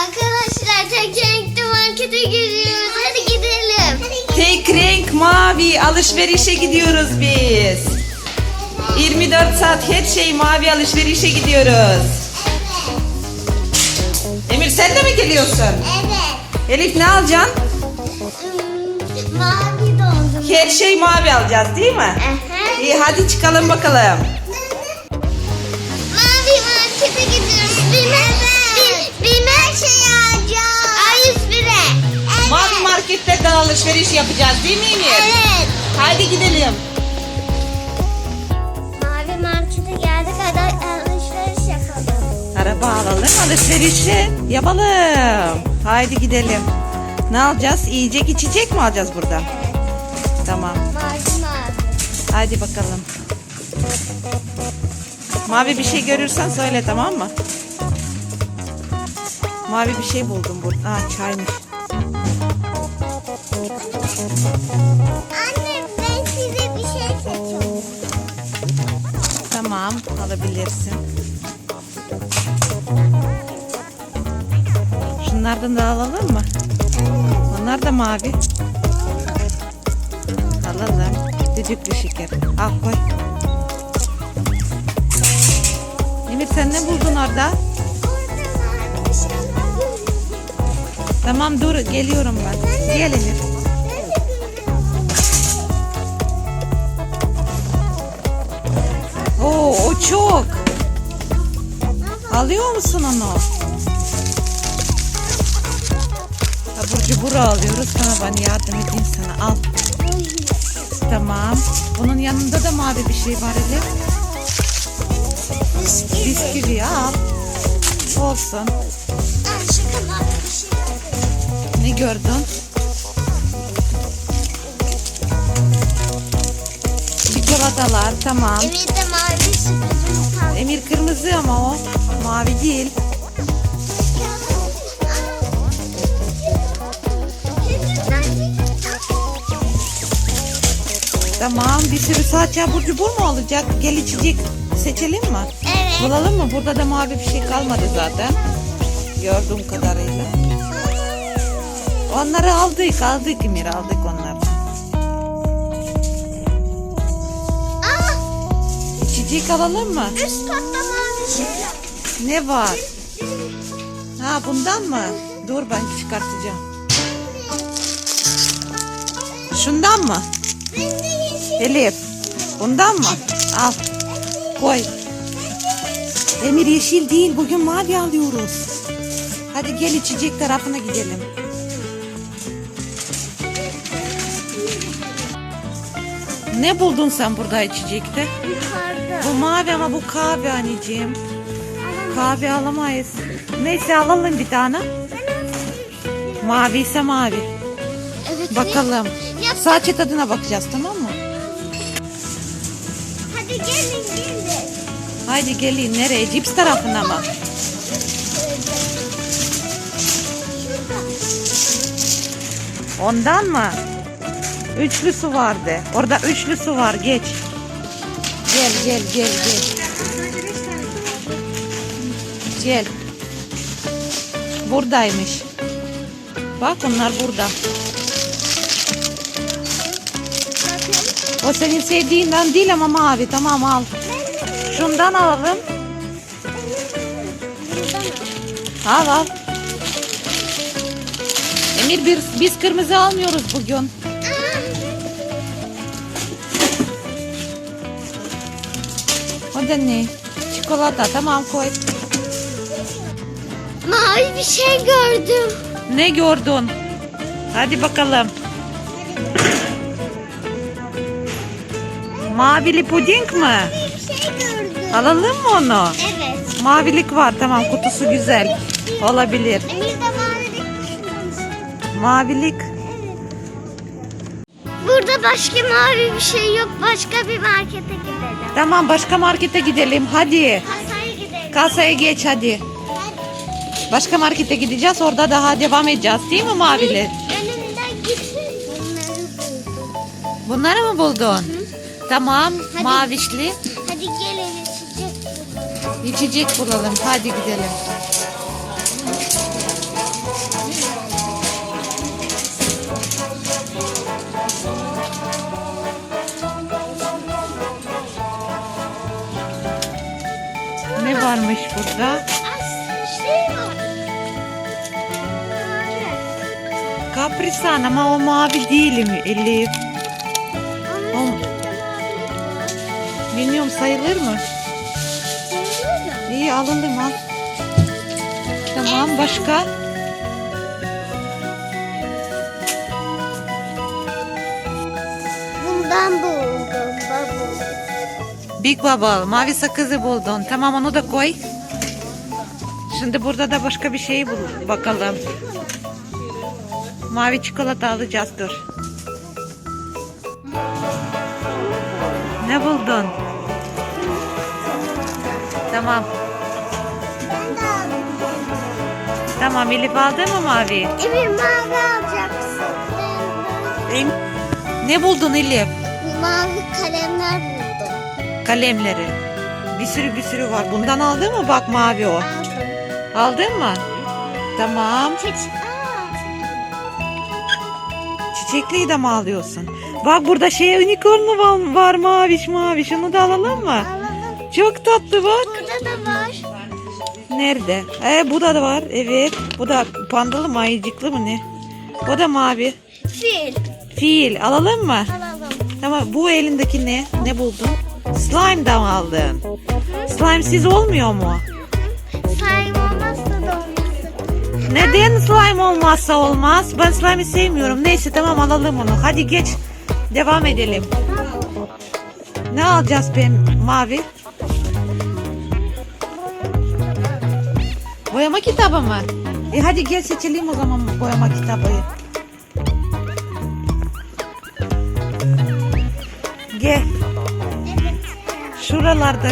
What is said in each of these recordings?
Arkadaşlar tek renkli markete gidiyoruz. Hadi gidelim. Tek renk mavi alışverişe gidiyoruz biz. 24 saat her şey mavi alışverişe gidiyoruz. Emir sen de mi geliyorsun? Evet. Elif ne alacaksın? Hmm, mavi dondum. Her şey mavi alacağız değil mi? Aha. İyi hadi çıkalım bakalım. Mavi markete gidiyoruz. Bilmem. Mavi marketlerden alışveriş yapacağız değil mi Emir? Evet. Haydi gidelim. Mavi markete geldik. Hadi alışveriş yapalım. Araba alalım alışverişi yapalım. Haydi gidelim. Ne alacağız? Yiyecek içecek mi alacağız burada? Tamam. Mavi mavi. Hadi bakalım. Mavi bir şey görürsen söyle tamam mı? Mavi bir şey buldum burada. Aa çaymış. Anne ben size bir şey seçiyorum. Tamam alabilirsin. Şunlardan da alalım mı? Onlar da mavi. Alalım. Düdüklü şeker. Al koy. Emir sen ne buldun orada? Şey. Tamam dur geliyorum ben. Gel Emir. Oo o çok. Alıyor musun onu? Abur cubur alıyoruz. Sana ben yardım edeyim sana. Al. Tamam. Bunun yanında da mavi bir şey var Elif. Bisküvi al. Olsun. Şey. Ne gördün? Çikolatalar tamam. Emir de mavi sürprizimiz kaldı. Emir kırmızı ama o. Mavi değil. Tamam bir sürü saat abur cubur mu olacak? Gel içecek seçelim mi? Evet. Bulalım mı? Burada da mavi bir şey kalmadı zaten. Gördüğüm kadarıyla. Onları aldık aldık Emir aldık onları. İçecek alalım mı? üst katta mavi şey yok. Ne var? Ha bundan mı? Dur ben çıkartacağım. Şundan mı? Elif. Bundan mı? Al. Koy. Emir yeşil değil. Bugün mavi alıyoruz. Hadi gel içecek tarafına gidelim. Ne buldun sen burada içecekte? Yukarıda. Bu mavi ama bu kahve anneciğim. Kahve alamayız. Neyse alalım bir tane. Mavi ise mavi. Evet. Bakalım. Yap. Sadece tadına bakacağız tamam mı? Hadi gelin gelin. Haydi gelin nereye? Cips tarafına mı? Ondan mı? Üçlü su vardı. Orada üçlü su var. Geç. Gel gel gel gel. Gel. Buradaymış. Bak onlar burada. O senin sevdiğinden değil ama mavi. Tamam al. Şundan alalım. Al al. Emir bir, biz kırmızı almıyoruz bugün. O da ne? Çikolata tamam koy. Mavi bir şey gördüm. Ne gördün? Hadi bakalım. Mavili puding mi? Bir şey gördüm. Alalım mı onu? Evet. Mavilik var tamam kutusu güzel. Olabilir. Emir de mavilik. Mavilik başka mavi bir şey yok. Başka bir markete gidelim. Tamam başka markete gidelim hadi. Kasaya gidelim. Kasaya geç hadi. Başka markete gideceğiz orada daha devam edeceğiz değil mi maviler? Önümden gitsin. Bunları mı buldun? Hı. Tamam Hadi. mavişli. Hadi gelin içecek bulalım. İçecek bulalım hadi gidelim. Hı. Varmış burada? Kaprisan ama o mavi değil mi Elif? O-. Bilmiyorum sayılır mı? İyi alalım al. Tamam başka? Bundan buldum baba. Big Bubble mavi sakızı buldun. Tamam onu da koy. Şimdi burada da başka bir şey bul bakalım. Mavi çikolata alacağız dur. Ne buldun? Tamam. Tamam Elif aldın mı mavi? Emir mavi alacaksın. Ne buldun Elif? Mavi kalemler buldum. Kalemleri. Bir sürü bir sürü var. Bundan aldın mı? Bak mavi o. Aldın mı? Tamam. Çiçekliyi de mi alıyorsun? Bak burada şey unicornu var, var maviş maviş. Onu da alalım mı? Alalım. Çok tatlı bak. Burada da var. Nerede? Ee, bu da var. Evet. Bu da pandalı mı ayıcıklı mı ne? O da mavi. Fil. Fiil. Alalım mı? Alalım. Tamam. Bu elindeki ne? Ne buldun? Slime da mı aldın? Slime'siz olmuyor mu? Slime olmazsa da olmasın. Neden slime olmazsa olmaz? Ben slime'ı sevmiyorum. Neyse tamam alalım onu. Hadi geç. Devam edelim. Ne alacağız ben mavi? Boyama kitabı mı? E hadi gel seçelim o zaman boyama kitabı. Gel. Şuralarda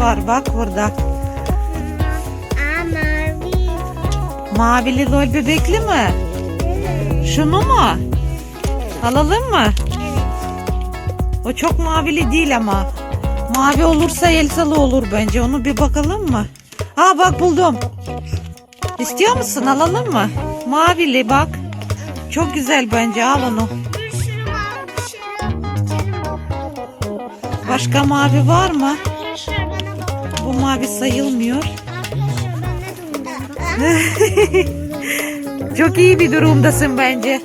var bak burada. Aa mavi. Mavili lol bebekli mi? Şunu mu? Alalım mı? O çok mavili değil ama. Mavi olursa Elsa'lı olur bence. Onu bir bakalım mı? Ha bak buldum. İstiyor musun? Alalım mı? Mavili bak. Çok güzel bence. Al onu. Başka mavi var mı? Arkadaşlar bana bakın. Bu mavi sayılmıyor. Arkadaşlar ben ne durumda? Çok iyi bir durumdasın bence.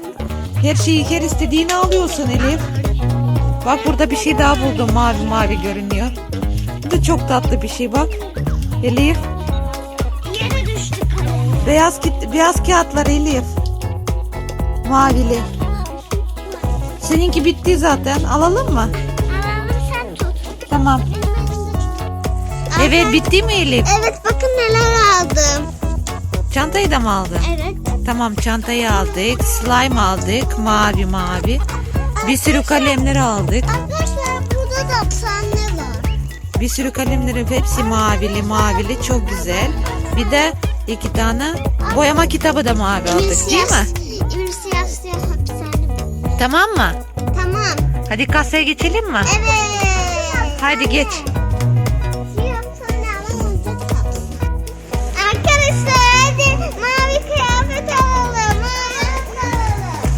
Her şeyi her istediğini alıyorsun Elif. Bak burada bir şey daha buldum. Mavi mavi görünüyor. Bu da çok tatlı bir şey bak. Elif. Yere düştü kalem. Beyaz beyaz kağıtlar Elif. Mavili. Seninki bitti zaten. Alalım mı? Tamam. Evet bitti mi Elif? Evet bakın neler aldım. Çantayı da mı aldın? Evet. Tamam çantayı aldık. Slime aldık. Mavi mavi. Bir sürü kalemleri aldık. Arkadaşlar burada da tane var. Bir sürü kalemlerin hepsi mavili mavili. Çok güzel. Bir de iki tane boyama kitabı da mavi aldık değil mi? Emir siyah siyah hapishane bu. Tamam mı? Tamam. Hadi kasaya geçelim mi? Evet. Hadi geç.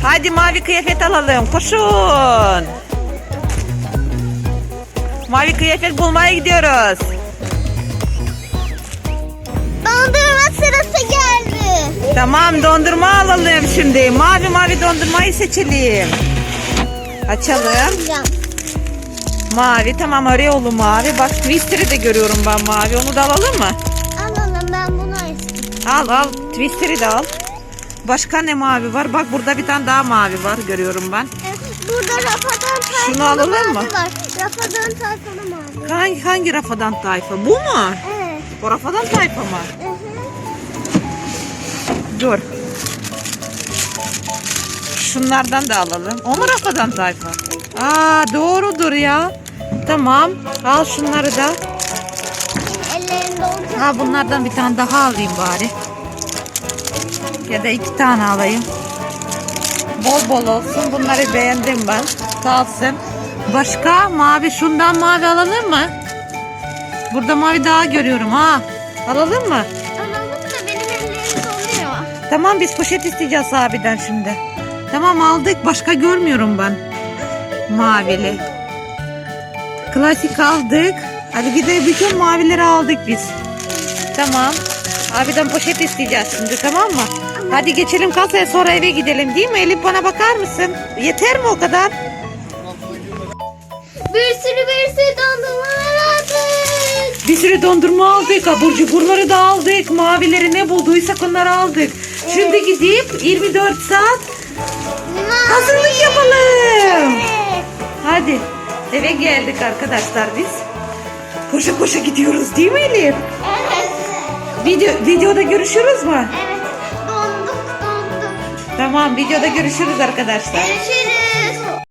Hadi mavi kıyafet alalım. Koşun. Mavi kıyafet bulmaya gidiyoruz. Dondurma sırası geldi. Tamam dondurma alalım şimdi. Mavi mavi dondurmayı seçelim. Açalım. Mavi tamam Oreo'lu mavi. Bak Twister'ı da görüyorum ben mavi. Onu da alalım mı? Alalım ben bunu istiyorum. Al al. Twister'ı da al. Başka ne mavi var? Bak burada bir tane daha mavi var görüyorum ben. Evet, Burada rafadan tayfalı Şunu alalım mı? var. Rafadan tayfalı mavi. Hangi, hangi rafadan tayfa? Bu mu? Evet. O rafadan tayfa mı? Hı hı. Dur. Şunlardan da alalım. O mu rafadan tayfa? Aa doğrudur ya. Tamam. Al şunları da. Ellerinde olacak. Ha bunlardan bir tane daha alayım bari. Ya da iki tane alayım. Bol bol olsun. Bunları beğendim ben. Kalsın. Başka mavi şundan mavi alalım mı? Burada mavi daha görüyorum ha. Alalım mı? Alalım da benim ellerim donuyor. Tamam biz poşet isteyeceğiz abiden şimdi. Tamam aldık. Başka görmüyorum ben. Mavili. Klasik aldık. Hadi gidelim bütün mavileri aldık biz. Tamam. Abiden poşet isteyeceğiz şimdi tamam mı? Hadi geçelim kasaya sonra eve gidelim değil mi? Elif bana bakar mısın? Yeter mi o kadar? Bir sürü bir sürü dondurmalar aldık. Bir sürü dondurma aldık. Abur cuburları da aldık. Mavileri ne bulduysak onları aldık. Şimdi gidip 24 saat hazırlık yapalım. Evet. Hadi eve geldik arkadaşlar biz. Koşa koşa gidiyoruz değil mi Elif? Evet. Video, videoda görüşürüz mü? Evet. Donduk donduk. Tamam videoda görüşürüz arkadaşlar. Görüşürüz.